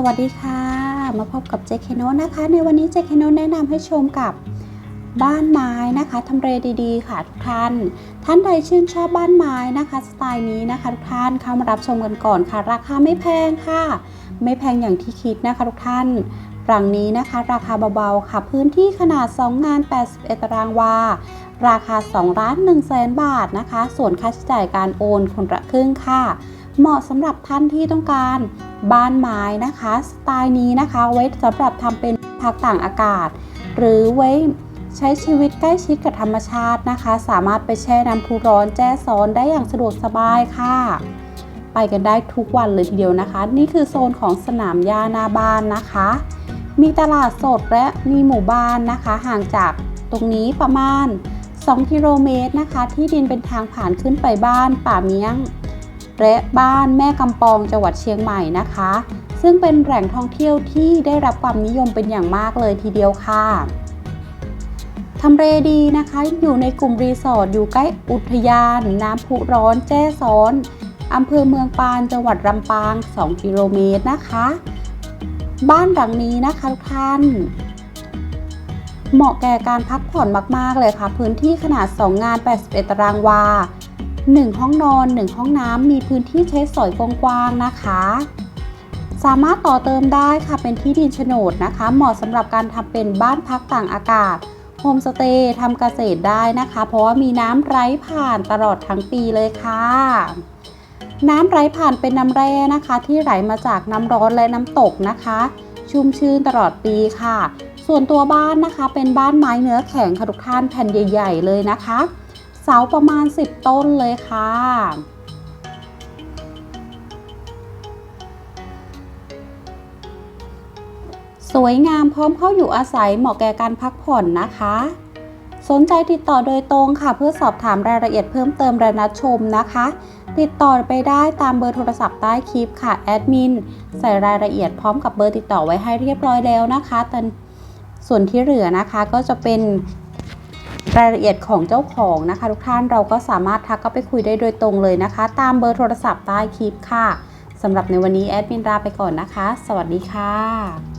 สวัสดีค่ะ มาพบกับเจคโนนะคะ ในวันนี้เจคโนแนะนำให้ชมกับบ้านไม้นะคะทำเลดีๆ ค่ะทุกท่าน ท่านใดชื่นชอบบ้านไม้นะคะ สไตล์นี้นะคะทุกท่านเข้ามารับชมกันก่อนค่ะ ราคาไม่แพงค่ะ ไม่แพงอย่างที่คิดนะคะทุกท่านหลังนี้นะคะ ราคาเบาๆค่ะ พื้นที่ขนาด 2 งาน 81 ตารางวา ราคา2ล้าน1แสนบาทนะคะ ส่วนค่าใช้จ่ายการโอนคนละครึ่งค่ะ เหมาะสำหรับท่านที่ต้องการบ้านไม้นะคะ สไตล์นี้นะคะ ไว้สำหรับทำเป็นพักต่างอากาศ หรือไว้ใช้ชีวิตใกล้ชิดกับธรรมชาตินะคะ สามารถไปแช่น้ำพุร้อนแจ้ซ้อนได้อย่างสะดวกสบายค่ะ ไปกันได้ทุกวันเลยทีเดียวนะคะ นี่คือโซนของสนามหญ้าหน้าบ้านนะคะ มีตลาดสดและมีหมู่บ้านนะคะ ห่างจากตรงนี้ประมาณ 2 กิโลเมตรนะคะ ที่ดินเป็นทางผ่านขึ้นไปบ้านป่าเมียง และบ้านแม่กำปองจังหวัดเชียงใหม่นะคะ ซึ่งเป็นแหล่งท่องเที่ยวที่ได้รับความนิยมเป็นอย่างมากเลยทีเดียวค่ะทำเลดีนะคะ อยู่ในกลุ่มรีสอร์ทอยู่ใกล้อุทยาน น้ำพุร้อนแจ้ซ้อนอำเภอเมืองปานจังหวัดลำปาง 2 กิโลเมตรนะคะ บ้านหลังนี้นะคะทุกท่าน เหมาะแก่การพักผ่อนมาก ๆ เลยค่ะ พื้นที่ขนาด 2 งาน 81 ตารางวา 1 ห้องนอน 1 ห้องน้ำมีพื้นที่ใช้สอยกว้างๆนะคะ สามารถต่อเติมได้ค่ะเป็นที่ดินโฉนดนะคะ เหมาะสำหรับการทำเป็นบ้านพักต่างอากาศโฮมสเตย์ทำเกษตรได้นะคะ เพราะว่ามีน้ำไหลผ่านตลอดทั้งปีเลยค่ะ น้ำไหลผ่านเป็นน้ำแร่นะคะ ที่ไหลมาจากน้ำร้อนและน้ำตกนะคะ ชุ่มชื่นตลอดปีค่ะ ส่วนตัวบ้านนะคะ เป็นบ้านไม้เนื้อแข็งค่ะทุกท่านแผ่นใหญ่ ๆ เลยนะคะ สาประมาณ 10 ต้นเลยค่ะสวยงามพร้อมเข้าอยู่อาศัยเหมาะแก่การพักผ่อนนะคะ สนใจติดต่อโดยตรงค่ะ เพื่อสอบถามรายละเอียดเพิ่มเติมและนัดชมนะคะ ติดต่อไปได้ตามเบอร์โทรศัพท์ใต้คลิปค่ะแอดมินใส่รายละเอียดพร้อมกับเบอร์ติดต่อไว้ให้เรียบร้อยแล้วนะคะแต่ส่วนที่เหลือนะคะก็จะเป็น รายละเอียดของเจ้าของนะคะ ทุกท่านเราก็สามารถทักเข้าไปคุยได้โดยตรงเลยนะคะ ตามเบอร์โทรศัพท์ใต้คลิปค่ะสำหรับในวันนี้แอดมินลาไปก่อนนะคะ สวัสดีค่ะ